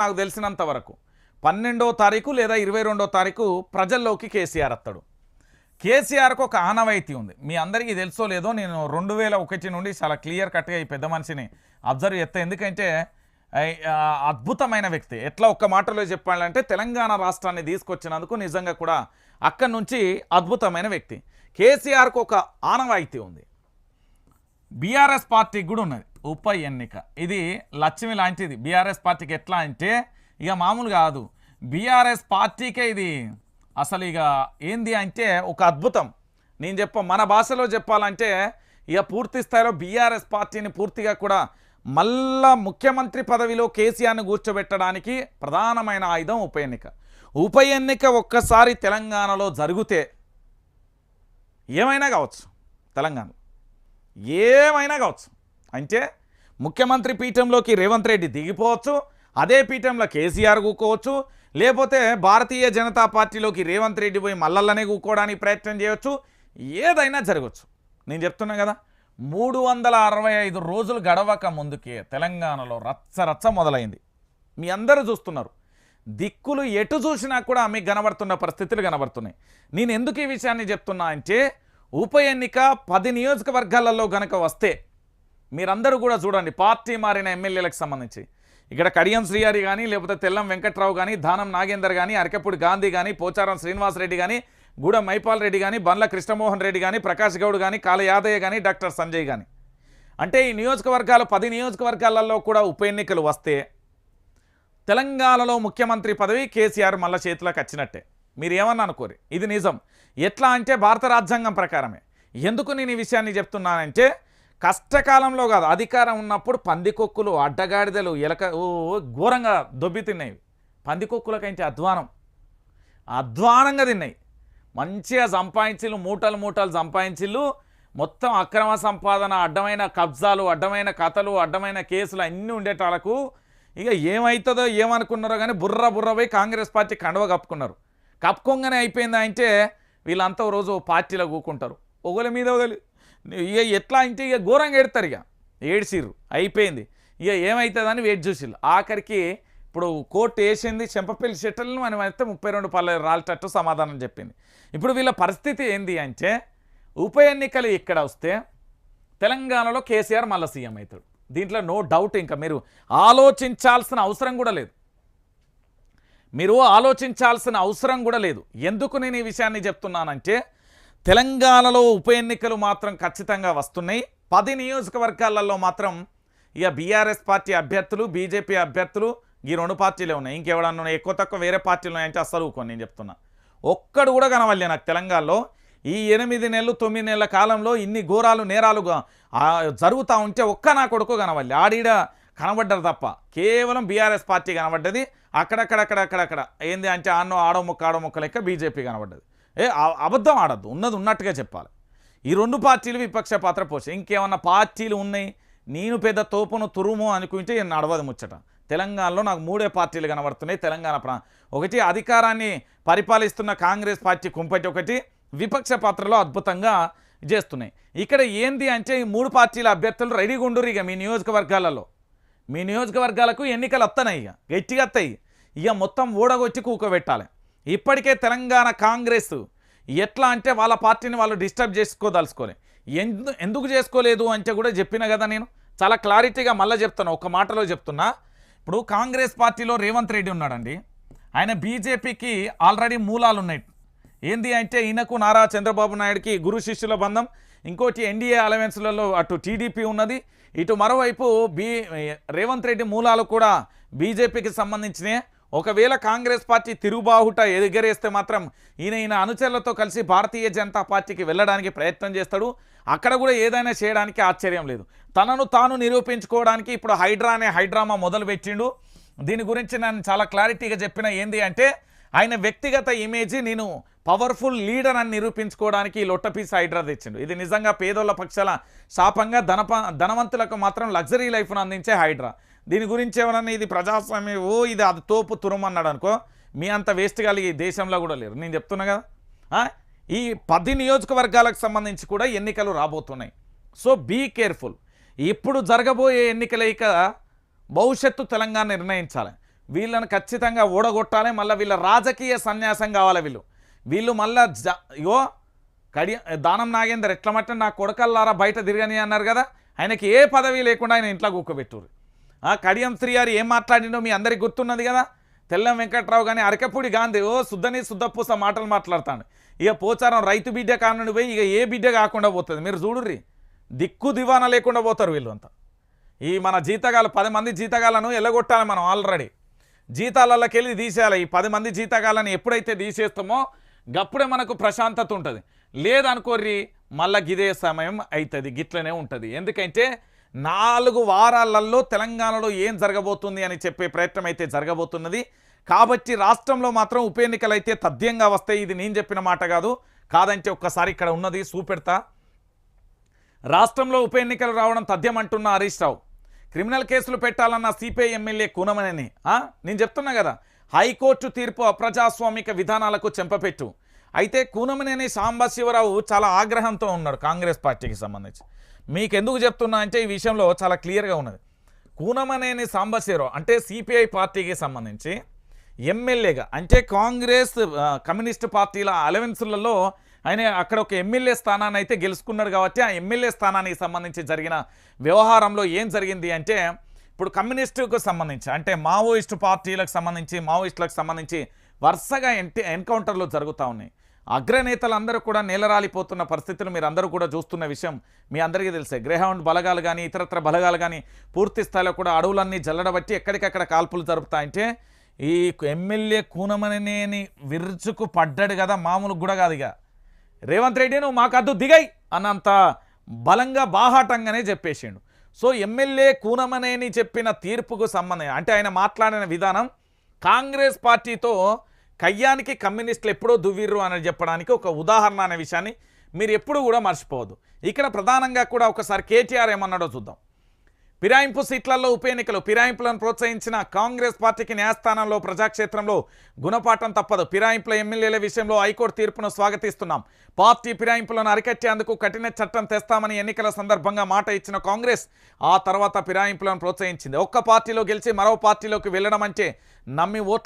నాకు తెలిసినంత వరకు పన్నెండో తారీఖు లేదా ఇరవై రెండో తారీఖు ప్రజల్లోకి కేసీఆర్ అత్తడు కేసీఆర్కు ఒక ఆనవాయితీ ఉంది. మీ అందరికీ తెలుసో లేదో నేను రెండు వేల ఒకటి నుండి చాలా క్లియర్ కట్గా ఈ పెద్ద మనిషిని అబ్జర్వ్ చేస్తాను ఎందుకంటే అద్భుతమైన వ్యక్తి. ఎట్లా ఒక్క మాటలో చెప్పాలంటే తెలంగాణ రాష్ట్రాన్ని తీసుకొచ్చినందుకు నిజంగా కూడా అక్కడి నుంచి అద్భుతమైన వ్యక్తి. కేసీఆర్కు ఒక ఆనవాయితీ ఉంది. బీఆర్ఎస్ పార్టీకి కూడా ఉన్నది ఉప ఎన్నిక. ఇది లక్ష్మి లాంటిది. బీఆర్ఎస్ పార్టీకి ఎట్లా అంటే ఇక మామూలు కాదు. బీఆర్ఎస్ పార్టీకే ఇది అసలు ఇక ఏంది అంటే ఒక అద్భుతం. నేను చెప్ప మన భాషలో చెప్పాలంటే ఇక పూర్తి స్థాయిలో బీఆర్ఎస్ పార్టీని పూర్తిగా కూడా మళ్ళా ముఖ్యమంత్రి పదవిలో కేసీఆర్ను కూర్చోబెట్టడానికి ప్రధానమైన ఆయుధం ఉప ఎన్నిక. ఉప ఎన్నిక ఒక్కసారి తెలంగాణలో జరిగితే ఏమైనా కావచ్చు? తెలంగాణలో ఏమైనా కావచ్చు. అంటే ముఖ్యమంత్రి పీఠంలోకి రేవంత్ రెడ్డి దిగిపోవచ్చు అదే పీఠంలో కేసీఆర్ కూకోవచ్చు లేకపోతే భారతీయ జనతా పార్టీలోకి రేవంత్ రెడ్డి పోయి మల్లల్లనే కూకోవడానికి ప్రయత్నం చేయవచ్చు ఏదైనా జరగవచ్చు నేను చెప్తున్నా కదా మూడు వందల అరవై ఐదు రోజులు గడవక ముందుకే తెలంగాణలో రచ్చ రచ్చ మొదలైంది. మీ అందరూ చూస్తున్నారు. దిక్కులు ఎటు చూసినా కూడా మీకు కనబడుతున్న పరిస్థితులు కనబడుతున్నాయి. నేను ఎందుకు ఈ విషయాన్ని చెప్తున్నా అంటే ఉప ఎన్నిక పది నియోజకవర్గాలలో గనక వస్తే మీరందరూ కూడా చూడండి పార్టీ మారిన ఎమ్మెల్యేలకు సంబంధించి. ఇక్కడ కడియం శ్రీహరి కానీ లేకపోతే తెల్లం వెంకట్రావు కానీ దానం నాగేందర్ కానీ అరకెప్పుడు గాంధీ కానీ పోచారం శ్రీనివాసరెడ్డి కానీ గూడెం మైపాల్ రెడ్డి కానీ బండ్ల కృష్ణమోహన్ రెడ్డి కానీ ప్రకాష్ గౌడ్ కానీ కాల యాదయ్య కానీ డాక్టర్ సంజయ్ కానీ అంటే ఈ నియోజకవర్గాలు పది నియోజకవర్గాలలో కూడా ఉప ఎన్నికలు వస్తే తెలంగాణలో ముఖ్యమంత్రి పదవి కేసీఆర్ మళ్ళా చేతిలోకి వచ్చినట్టే. మీరు ఏమన్నా అనుకోరు. ఇది నిజం. ఎట్లా అంటే భారత రాజ్యాంగం ప్రకారమే. ఎందుకు నేను ఈ విషయాన్ని చెప్తున్నానంటే కష్టకాలంలో కాదు అధికారం ఉన్నప్పుడు పందికొక్కులు అడ్డగాడిదలు ఎలక ఘోరంగా దొబ్బి తిన్నాయి. పందికొక్కులకంటే అధ్వానం. అధ్వానంగా తిన్నాయి. మంచిగా సంపాదించిళ్ళు మూటలు మూటలు సంపాదించిళ్ళు మొత్తం అక్రమ సంపాదన అడ్డమైన కబ్జాలు అడ్డమైన కథలు అడ్డమైన కేసులు అన్నీ ఉండేటాలకు ఇక ఏమవుతుందో ఏమనుకున్నారో కానీ బుర్ర బుర్ర పోయి కాంగ్రెస్ పార్టీ కండవ కప్పుకున్నారు. కప్పుకొంగనే అయిపోయిందా అంటే వీళ్ళంతా రోజు పార్టీలో కూకుంటారు. ఒకల మీద ఒకరు ఇక ఎట్లా అంటే ఇక ఘోరంగా ఏడతారు ఇక. ఏడ్చిర్రు అయిపోయింది. ఇక ఏమవుతుందని వెయిట్ చూసిర్రు. ఆఖరికి ఇప్పుడు కోర్టు వేసింది చెంపపల్లి షెట్టర్లను మనం అయితే ముప్పై రెండు పల్లెలు రాలేటట్టు సమాధానం చెప్పింది. ఇప్పుడు వీళ్ళ పరిస్థితి ఏంది అంటే ఉప ఎన్నికలు ఇక్కడ వస్తే తెలంగాణలో కేసీఆర్ మళ్ళీ సీఎం అవుతాడు. దీంట్లో నో డౌట్ ఇంకా మీరు ఆలోచించాల్సిన అవసరం కూడా లేదు. మీరు ఆలోచించాల్సిన అవసరం కూడా లేదు. ఎందుకు నేను ఈ విషయాన్ని చెప్తున్నానంటే తెలంగాణలో ఉప ఎన్నికలు మాత్రం ఖచ్చితంగా వస్తున్నాయి. పది నియోజకవర్గాలలో మాత్రం ఇక బీఆర్ఎస్ పార్టీ అభ్యర్థులు బీజేపీ అభ్యర్థులు ఈ రెండు పార్టీలే ఉన్నాయి. ఇంకెవడన్నా ఉన్నాయి? ఎక్కువ తక్కువ వేరే పార్టీలు ఉన్నాయంటే అస్సలు ఊరుకోను నేను చెప్తున్నా. ఒక్కడు కూడా కనవల్లే నాకు తెలంగాణలో. ఈ ఎనిమిది నెలలు తొమ్మిది నెలల కాలంలో ఇన్ని ఘోరాలు నేరాలుగా జరుగుతూ ఉంటే ఒక్క నా కొడుకు కనవల్లి ఆడిడ కనబడ్డారు తప్ప. కేవలం బీఆర్ఎస్ పార్టీ కనబడ్డది. అక్కడక్కడక్కడక్కడక్కడ ఏంది అంటే ఆడో ఆడో ముక్క ఆడో ముక్క లెక్క బీజేపీ కనబడ్డది. ఏ అబద్ధం ఆడద్దు. ఉన్నది ఉన్నట్టుగా చెప్పాలి. ఈ రెండు పార్టీలు విపక్ష పాత్ర పోషి ఇంకేమన్నా పార్టీలు ఉన్నాయి? నేను పెద్ద తోపును తురుము అనుకుంటే నేను నడవదు ముచ్చట. తెలంగాణలో నాకు మూడే పార్టీలు కనబడుతున్నాయి. తెలంగాణ ప్రా ఒకటి అధికారాన్ని పరిపాలిస్తున్న కాంగ్రెస్ పార్టీ కుంపటి ఒకటి విపక్ష పాత్రలో అద్భుతంగా చేస్తున్నాయి. ఇక్కడ ఏంది అంటే ఈ మూడు పార్టీల అభ్యర్థులు రెడీగా ఉండురు ఇక మీ నియోజకవర్గాలలో. మీ నియోజకవర్గాలకు ఎన్నికలు వస్తాయి ఇక గట్టిగా వస్తాయి ఇక మొత్తం ఊడగొచ్చి కూకోబెట్టాలి. ఇప్పటికే తెలంగాణ కాంగ్రెస్ ఎట్లా అంటే వాళ్ళ పార్టీని వాళ్ళు డిస్టర్బ్ చేసుకోదలుచుకోలే. ఎందు ఎందుకు చేసుకోలేదు అంటే కూడా చెప్పిన కదా నేను. చాలా క్లారిటీగా మళ్ళీ చెప్తున్నా ఒక మాటలో చెప్తున్నా. ఇప్పుడు కాంగ్రెస్ పార్టీలో రేవంత్ రెడ్డి ఉన్నాడండి. ఆయన బీజేపీకి ఆల్రెడీ మూలాలు ఉన్నాయి ఏంది అంటే ఈయనకు నారా చంద్రబాబు నాయుడుకి గురు శిష్యుల బంధం. ఇంకోటి ఎన్డీఏ అలవెన్స్లలో అటు టీడీపీ ఉన్నది. ఇటు మరోవైపు బీ రేవంత్ రెడ్డి మూలాలు కూడా బీజేపీకి సంబంధించినవి ఒకవేళ కాంగ్రెస్ పార్టీ తిరుగుబాహుట ఎగరేస్తే మాత్రం ఈయన ఈయన అనుచరులతో కలిసి భారతీయ జనతా పార్టీకి వెళ్ళడానికి ప్రయత్నం చేస్తాడు. అక్కడ కూడా ఏదైనా చేయడానికి ఆశ్చర్యం లేదు. తనను తాను నిరూపించుకోవడానికి ఇప్పుడు హైడ్రా అనే హైడ్రామా మొదలు పెట్టిండు. దీని గురించి నేను చాలా క్లారిటీగా చెప్పిన ఏంది అంటే ఆయన వ్యక్తిగత ఇమేజ్ నేను పవర్ఫుల్ లీడర్ అని నిరూపించుకోవడానికి లొట్టపీస్ హైడ్రా తెచ్చిండు. ఇది నిజంగా పేదోళ్ళ పక్షాల శాపంగా ధనప ధనవంతులకు మాత్రం లగ్జరీ లైఫ్ను అందించే హైడ్రా. దీని గురించి ఎవరన్నా ఇది ప్రజాస్వామ్యం ఓ ఇది అది తోపు తురుమన్నాడు అనుకో మీ అంత వేస్ట్ కలిగి ఈ దేశంలో కూడా లేరు నేను చెప్తున్నా కదా. ఈ పది నియోజకవర్గాలకు సంబంధించి కూడా ఎన్నికలు రాబోతున్నాయి. So be careful. ఇప్పుడు జరగబోయే ఎన్నికల ఇక భవిష్యత్తు తెలంగాణ నిర్ణయించాలి. వీళ్ళని ఖచ్చితంగా ఓడగొట్టాలి. మళ్ళీ వీళ్ళ రాజకీయ సన్యాసం కావాలి వీళ్ళు. వీళ్ళు మళ్ళా ఇగో కడి దానం నాగేందర్ ఎట్ల మట్ట నా కొడకల్లారా బయట తిరగని అన్నారు కదా? ఆయనకి ఏ పదవి లేకుండా ఆయన ఇంట్లో కుక్కబెట్టురు ఆ కడియం గారు ఏం మాట్లాడిండో మీ అందరికి గుర్తున్నది కదా? తెల్లం వెంకట్రావు కానీ అరకపూడి గాంధీ ఓ శుద్ధని శుద్ధపూస మాటలు మాట్లాడతాడు. ఇక పోచారం రైతు బిడ్డ కానుండి పోయి ఇక ఏ బిడ్డ కాకుండా పోతుంది? మీరు చూడుర్రి. దిక్కు దివాన లేకుండా పోతారు వీళ్ళు అంతా ఈ మన జీతగాలు పది మంది జీతగాలను ఎల్లగొట్టాలి మనం ఆల్రెడీ. జీతాలలోకి వెళ్ళి తీసేయాలి. ఈ పది మంది జీతగాలను ఎప్పుడైతే తీసేస్తామో గప్పుడే మనకు ప్రశాంతత ఉంటుంది. లేదనుకోర్రి మళ్ళా గిదే సమయం అవుతుంది గిట్లనే ఉంటుంది. ఎందుకంటే నాలుగు వారాలలో తెలంగాణలో ఏం జరగబోతుంది అని చెప్పే ప్రయత్నం అయితే జరగబోతున్నది. కాబట్టి రాష్ట్రంలో మాత్రం ఉప ఎన్నికలు అయితే తథ్యంగా వస్తాయి ఇది నేను చెప్పిన మాట కాదు. కాదంటే ఒక్కసారి ఇక్కడ ఉన్నది చూపెడతా. రాష్ట్రంలో ఉప ఎన్నికలు రావడం తథ్యం అంటున్న హరీష్ రావు. క్రిమినల్ కేసులు పెట్టాలన్న సిపిఐ ఎమ్మెల్యే కూనమనేని. నేను చెప్తున్నా కదా హైకోర్టు తీర్పు అప్రజాస్వామిక విధానాలకు చెంపపెట్టు. అయితే కూనమనేని సాంబశివరావు చాలా ఆగ్రహంతో ఉన్నాడు కాంగ్రెస్ పార్టీకి సంబంధించి. మీకు ఎందుకు చెప్తున్నా అంటే ఈ విషయంలో చాలా క్లియర్గా ఉన్నది. కూనమనేని సాంబశివరావు అంటే సిపిఐ పార్టీకి సంబంధించి ఎమ్మెల్యేగా అంటే కాంగ్రెస్ కమ్యూనిస్ట్ పార్టీల అలవెన్సులలో ఆయన అక్కడ ఒక ఎమ్మెల్యే స్థానాన్ని అయితే గెలుచుకున్నాడు కాబట్టి ఆ ఎమ్మెల్యే స్థానానికి సంబంధించి జరిగిన వ్యవహారంలో ఏం జరిగింది అంటే ఇప్పుడు కమ్యూనిస్టుకు సంబంధించి అంటే మావోయిస్టు పార్టీలకు సంబంధించి మావోయిస్టులకు సంబంధించి వరుసగా ఎన్కౌంటర్లు జరుగుతూ ఉన్నాయి. అగ్రనేతలందరూ కూడా నేలరాలిపోతున్న పరిస్థితులు మీరు అందరూ కూడా చూస్తున్న విషయం మీ అందరికీ తెలిసే. గ్రేహౌండ్ బలగాలు కానీ ఇతరత్ర బలగాలు కానీ పూర్తి స్థాయిలో కూడా అడవులన్నీ జల్లడబట్టి ఎక్కడికక్కడ కాల్పులు జరుపుతాయంటే ఈ ఎమ్మెల్యే కూనమనేని విరుచుకు పడ్డాడు కదా మామూలు కూడా కాదు ఇక. రేవంత్ రెడ్డి నువ్వు మాకు దిగై అన్నంత బలంగా బాహాటంగానే చెప్పేసిండు. సో ఎమ్మెల్యే కూనమనేని చెప్పిన తీర్పుకు సంబంధం అంటే ఆయన మాట్లాడిన విధానం కాంగ్రెస్ పార్టీతో కయ్యానికి కమ్యూనిస్టులు ఎప్పుడో దువ్విర్రు అని చెప్పడానికి ఒక ఉదాహరణ అనే విషయాన్ని మీరు ఎప్పుడూ కూడా మర్చిపోవద్దు. ఇక్కడ ప్రధానంగా కూడా ఒకసారి కేటీఆర్ ఏమన్నాడో చూద్దాం. ఫిరాయింపు సీట్లలో ఉప ఎన్నికలు ఫిరాయింపులను ప్రోత్సహించిన కాంగ్రెస్ పార్టీకి న్యాయస్థానంలో ప్రజాక్షేత్రంలో గుణపాఠం తప్పదు. ఫిరాయింపుల ఎమ్మెల్యేల విషయంలో హైకోర్టు తీర్పును స్వాగతిస్తున్నాం. పార్టీ ఫిరాయింపులను అరికట్టేందుకు కఠిన చట్టం తెస్తామని ఎన్నికల సందర్భంగా మాట ఇచ్చిన కాంగ్రెస్ ఆ తర్వాత ఫిరాయింపులను ప్రోత్సహించింది. ఒక్క పార్టీలో గెలిచి మరో పార్టీలోకి వెళ్ళడం అంటే నమ్మి ఓట్లు